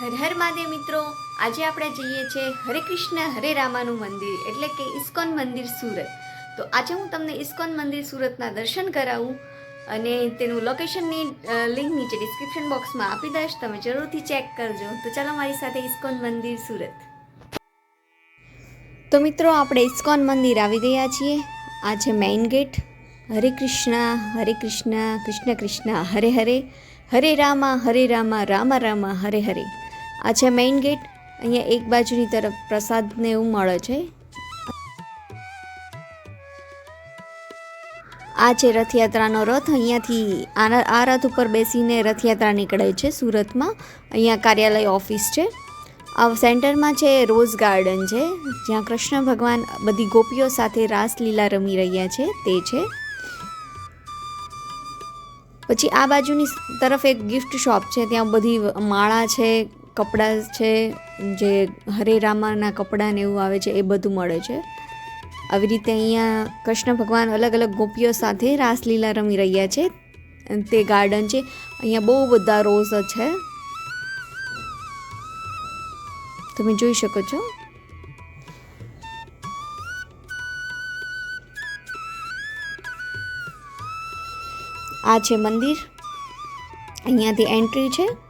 હર હર મહાદેવ મિત્રો. આજે આપણે જઈએ છીએ હરે કૃષ્ણ, હરે રામાનું મંદિર, એટલે કે ઇસ્કોન મંદિર, સુરત. તો આજે હું તમને ઇસ્કોન મંદિર, સુરતના દર્શન કરાવું અને તેનું લોકેશનની લિંક નીચે ડિસ્ક્રિપ્શન બોક્સમાં આપી દઈશ. તમે જરૂરથી ચેક કરજો. તો ચાલો મારી સાથે ઇસ્કોન મંદિર, સુરત. તો મિત્રો, આપણે ઇસ્કોન મંદિર આવી ગયા છીએ. આ છે મેઇન ગેટ હરે કૃષ્ણ હરે કૃષ્ણ કૃષ્ણ કૃષ્ણ, હરે હરે. હરે રામા હરે રામા રામા રામા, હરે હરે. આ છે મેઇન ગેટ અહીંયા એક બાજુની તરફ પ્રસાદને એવું મળે છે. આ છે રથયાત્રાનો રથ. અહીંયાથી આના આ રથ ઉપર બેસીને રથયાત્રા નીકળે છે સુરતમાં. અહીંયા કાર્યાલય ઓફિસ છે. આ સેન્ટરમાં છે રોઝ ગાર્ડન છે, જ્યાં કૃષ્ણ ભગવાન બધી ગોપીઓ સાથે રાસલીલા રમી રહ્યા છે, તે છે. પછી આ બાજુની તરફ એક ગિફ્ટ શોપ છે, ત્યાં બધી માળા છે કપડાં છે, જે હરે રામાના કપડાં ને એવું આવે છે, એ બધું મળે છે. આવી રીતે અહીંયા કૃષ્ણ ભગવાન અલગ અલગ ગોપીઓ સાથે રાસલીલા રમી રહ્યા છે. તે ગાર્ડન છે. અહીંયા બહુ બધા રોઝ છે. તમે જોઈ શકો છો. આ છે મંદિર. અહીંયાથી એન્ટ્રી છે.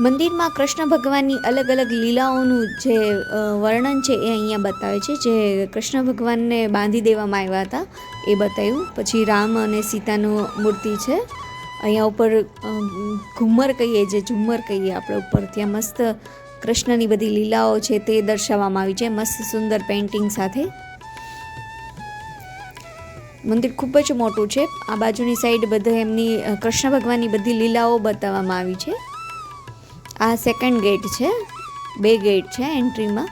મંદિરમાં કૃષ્ણ ભગવાનની અલગ અલગ લીલાઓનું જે વર્ણન છે એ અહીંયા બતાવે છે. જે કૃષ્ણ ભગવાનને બાંધી દેવામાં આવ્યા હતા, એ બતાવ્યું. પછી રામ અને સીતાનું મૂર્તિ છે. અહીંયા ઉપર ઘુમ્મર કહીએ, જે ઝુમ્મર કહીએ આપણે ઉપર, ત્યાં મસ્ત કૃષ્ણની બધી લીલાઓ છે તે દર્શાવવામાં આવી છે. મસ્ત સુંદર પેઇન્ટિંગ સાથે. મંદિર ખૂબ જ મોટું છે. આ બાજુની સાઈડ બધે એમની કૃષ્ણ ભગવાનની બધી લીલાઓ બતાવવામાં આવી છે. આ સેકન્ડ ગેટ છે. બે ગેટ છે એન્ટ્રીમાં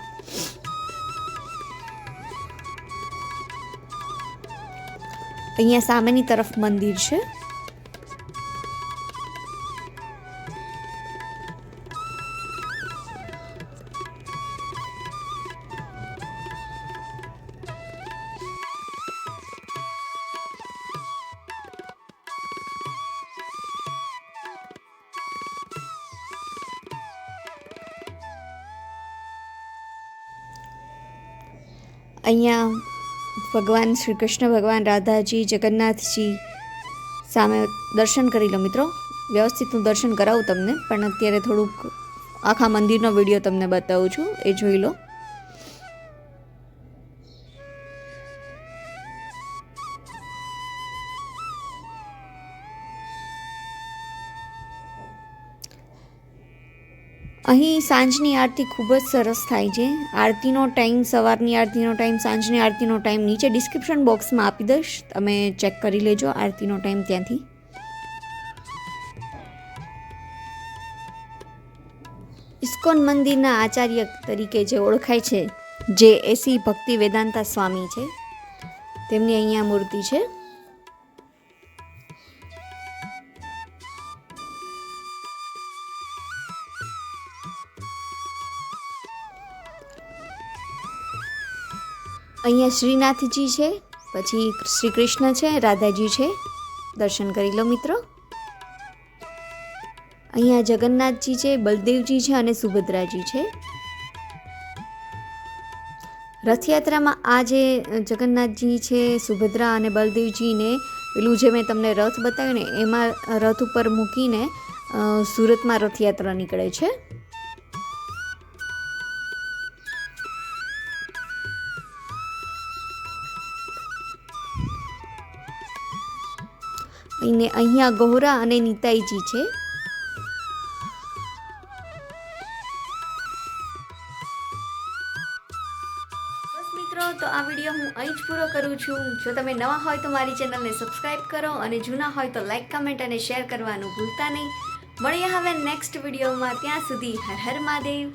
અહીંયા સામેની તરફ મંદિર છે. અહીંયા ભગવાન, શ્રી કૃષ્ણ ભગવાન, રાધાજી, જગન્નાથજી સામે દર્શન કરી લો મિત્રો. વ્યવસ્થિત હું દર્શન કરાવું તમને, પણ અત્યારે થોડુંક આખા મંદિરનો વીડિયો તમને બતાવું છું. એ જોઈ લો. અહીં સાંજની આરતી ખૂબ જ સરસ થાય છે. આરતીનો ટાઈમ, સવારની આરતીનો ટાઈમ, સાંજની આરતીનો ટાઈમ નીચે ડિસ્ક્રિપ્શન બોક્સમાં આપી દઈશ. તમે ચેક કરી લેજો આરતીનો ટાઈમ ત્યાંથી. ઇસ્કોન મંદિરના આચાર્ય તરીકે જે ઓળખાય છે, જે એસી ભક્તિ વેદાંતા સ્વામી છે. તેમની અહીંયા મૂર્તિ છે. અહીંયા શ્રીનાથજી છે, પછી શ્રી કૃષ્ણ છે, રાધાજી છે. દર્શન કરી લો મિત્રો. અહીંયા જગન્નાથજી છે, બલદેવજી છે અને સુભદ્રાજી છે. રથયાત્રામાં આ જે જગન્નાથજી છે, સુભદ્રા અને બલદેવજીને પેલું જે મેં તમને રથ બતાવ્યું ને, એમાં રથ ઉપર મૂકીને સુરતમાં રથયાત્રા નીકળે છે. અને અહીંયા ગોહરા અને નીતાઈજી છે. મિત્રો, તો આ વીડિયો હું અહીં જ પૂરો કરું છું. જો તમે નવા હોય તો મારી ચેનલને સબસ્ક્રાઈબ કરો અને જૂના હોય તો લાઈક, કમેન્ટ અને શેર કરવાનું ભૂલતા નહીં. મળીએ હવે નેક્સ્ટ વિડીયોમાં. ત્યાં સુધી હર હર મહાદેવ.